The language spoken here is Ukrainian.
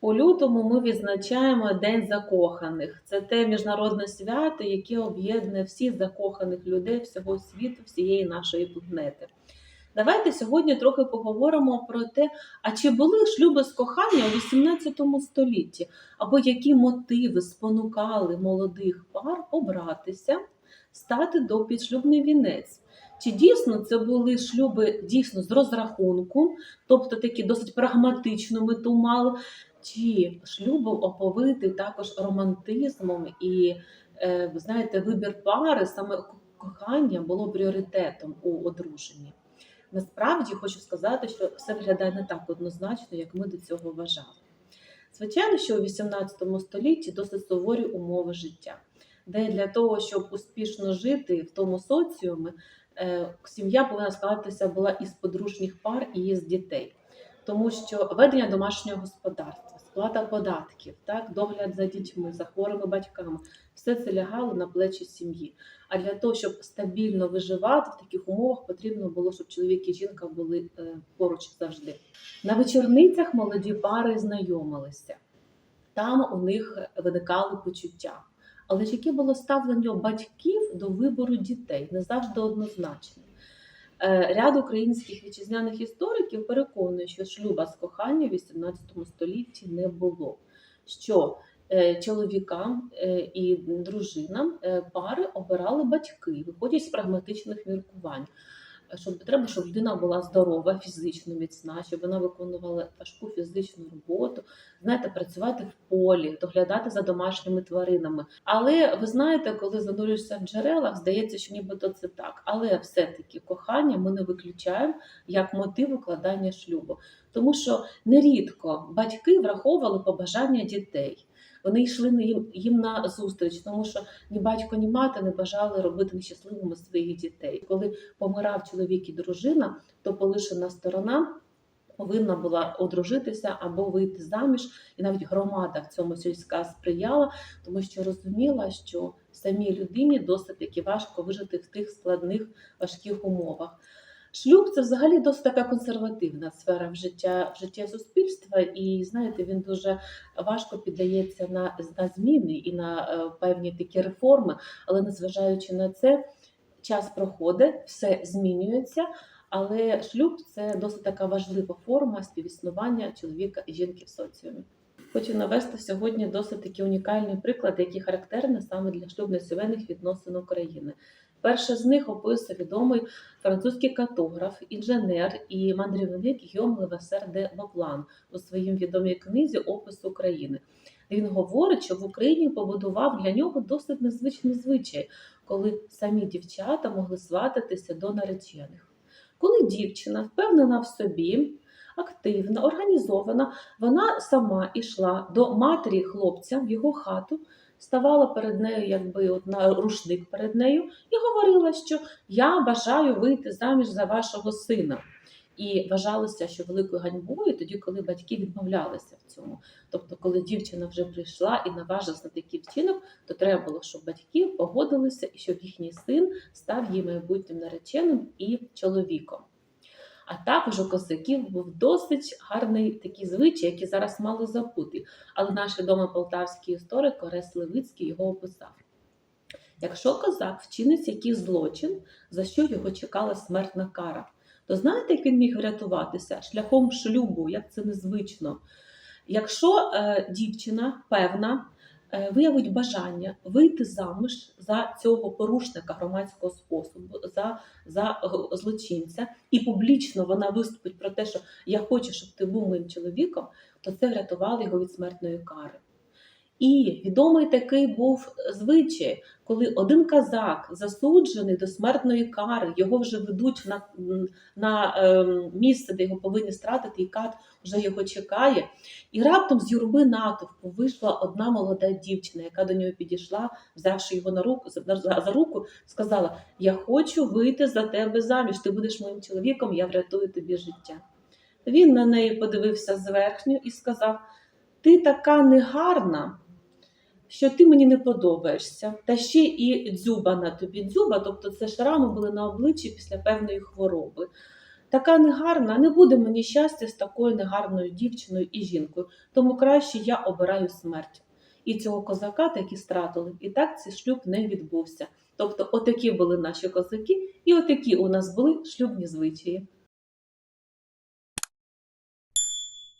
У лютому ми відзначаємо День закоханих. Це те міжнародне свято, яке об'єднує всіх закоханих людей всього світу, всієї нашої планети. Давайте сьогодні трохи поговоримо про те, а чи були шлюби з кохання у 18 столітті, або які мотиви спонукали молодих пар обратися, стати до підшлюбний вінець. Чи дійсно це були шлюби дійсно з розрахунку, тобто такі досить прагматичну мету мали, чи шлюб оповитий також романтизмом і, е, знаєте, вибір пари, саме кохання було пріоритетом у одруженні. Насправді хочу сказати, що все виглядає не так однозначно, як ми до цього вважали. Звичайно, що у 18 столітті досить суворі умови життя, де для того, щоб успішно жити в тому соціумі, е, сім'я повинна складатися була із подружніх пар і із дітей, тому що ведення домашнього господарства, сплата податків, так, догляд за дітьми, за хворими батьками, все це лягало на плечі сім'ї. А для того, щоб стабільно виживати в таких умовах, потрібно було, щоб чоловік і жінка були е, поруч завжди. На вечорницях молоді пари знайомилися. Там у них виникали почуття. Але ж яке було ставлення батьків до вибору дітей, не завжди однозначне. Е, Ряд українських вітчизняних істориків переконує, що шлюба з кохання в 18 столітті не було. Що е, чоловікам е, і дружинам пари обирали батьки, виходять з прагматичних міркувань. Щоб треба, щоб людина була здорова, фізично міцна, щоб вона виконувала важку фізичну роботу, знаєте, працювати в полі, доглядати за домашніми тваринами. Але ви знаєте, коли занурюєшся в джерелах, здається, що нібито це так. Але все-таки кохання ми не виключаємо як мотив укладання шлюбу, тому що нерідко батьки враховували побажання дітей. Вони йшли їм, їм на зустріч, тому що ні батько, ні мати не бажали робити нещасливими своїх дітей. Коли помирав чоловік і дружина, то полишена сторона повинна була одружитися або вийти заміж, і навіть громада в цьому сільська сприяла, тому що розуміла, що самій людині досить таки важко вижити в тих складних важких умовах. Шлюб це взагалі досить така консервативна сфера в життя в житті суспільства, і знаєте, він дуже важко піддається на, на зміни і на е, певні такі реформи. Але незважаючи на це, час проходить, все змінюється. Але шлюб це досить така важлива форма співіснування чоловіка і жінки в соціумі. Хочу навести сьогодні досить такий унікальний приклад, який характерний саме для шлюбно-сімейних відносин України. Перше з них описує відомий французький картограф, інженер і мандрівник Гіом Левесер де Лоплан у своїй відомій книзі Опис України. Він говорить, що в Україні побудував для нього досить незвичний звичай, коли самі дівчата могли свататися до наречених. Коли дівчина впевнена в собі, активна, організована, вона сама йшла до матері хлопця в його хату, ставала перед нею, якби от на рушник перед нею, і говорила, що я бажаю вийти заміж за вашого сина. І вважалося, що великою ганьбою тоді, коли батьки відмовлялися в цьому. Тобто, коли дівчина вже прийшла і наважилась на такий вчинок, то треба було, щоб батьки погодилися і щоб їхній син став її майбутнім нареченим і чоловіком. А також у козаків був досить гарний такий звичай, який зараз мало забути. Але наш відомий полтавський історик Орес Левицький його описав. Якщо козак вчинить якийсь злочин, за що його чекала смертна кара, то знаєте, як він міг врятуватися? Шляхом шлюбу, як це незвично. Якщо е, дівчина певна виявить бажання вийти заміж за цього порушника громадського способу, за, за злочинця, і публічно вона виступить про те, що я хочу, щоб ти був моїм чоловіком, то це врятувало його від смертної кари. І відомий такий був звичай, коли один казак засуджений до смертної кари, його вже ведуть на, на ем, місце, де його повинні стратити, і кат вже його чекає. І раптом з юрби натовпу вийшла одна молода дівчина, яка до нього підійшла, взявши його на руку за, руку, сказала: Я хочу вийти за тебе заміж. Ти будеш моїм чоловіком, я врятую тобі життя. Він на неї подивився зверхню і сказав: Ти така негарна, що ти мені не подобаєшся. Та ще і дзюба на тобі. Дзюба, тобто це шрами були на обличчі після певної хвороби. така негарна, не буде мені щастя з такою негарною дівчиною і жінкою, тому краще я обираю смерть. І цього козака таки стратили, і так цей шлюб не відбувся. Тобто, отакі були наші козаки, і отакі у нас були шлюбні звичаї.